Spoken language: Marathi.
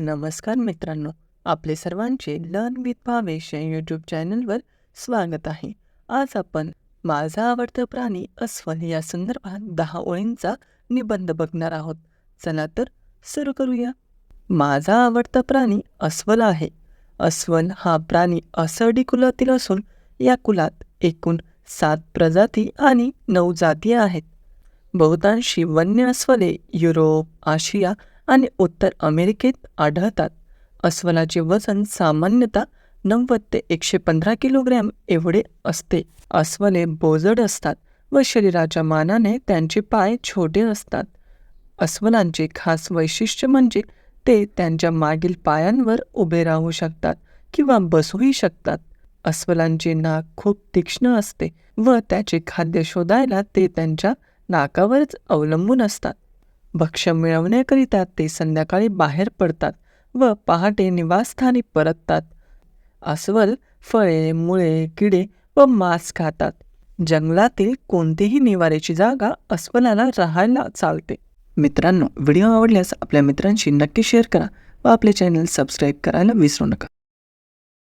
नमस्कार मित्रांनो आपले सर्वांचे लर्न विथ भावेश या यूट्यूब चॅनलवर स्वागत आहे. आज आपण माझा आवडता प्राणी अस्वल या संदर्भात दहा ओळींचा निबंध बघणार आहोत. चला तर सुरू करूया. माझा आवडता प्राणी अस्वल आहे. अस्वल हा प्राणी असर्डी कुलातील असून या कुलात एकूण सात प्रजाती आणि नऊ जाती आहेत. बहुतांशी वन्य अस्वले युरोप आशिया आणि उत्तर अमेरिकेत आढळतात. अस्वलाचे वजन सामान्यतः नव्वद ते एकशे पंधरा किलोग्रॅम एवढे असते. अस्वले बोजड असतात व शरीराच्या मानाने त्यांचे पाय छोटे असतात. अस्वलांचे खास वैशिष्ट्य म्हणजे ते त्यांच्या मागील पायांवर उभे राहू शकतात किंवा बसूही शकतात. अस्वलांचे नाक खूप तीक्ष्ण असते व त्याचे खाद्य शोधायला ते त्यांच्या नाकावरच अवलंबून असतात. भक्ष्य मिळवण्याकरिता ते संध्याकाळी बाहेर पडतात व पहाटे निवासस्थानी परततात. अस्वल फळे मुळे किडे व मांस खातात. जंगलातील कोणतीही निवाऱ्याची जागा अस्वलाला राहायला चालते. मित्रांनो व्हिडिओ आवडल्यास आपल्या मित्रांशी नक्की शेअर करा व आपले चॅनल सबस्क्राईब करायला विसरू नका.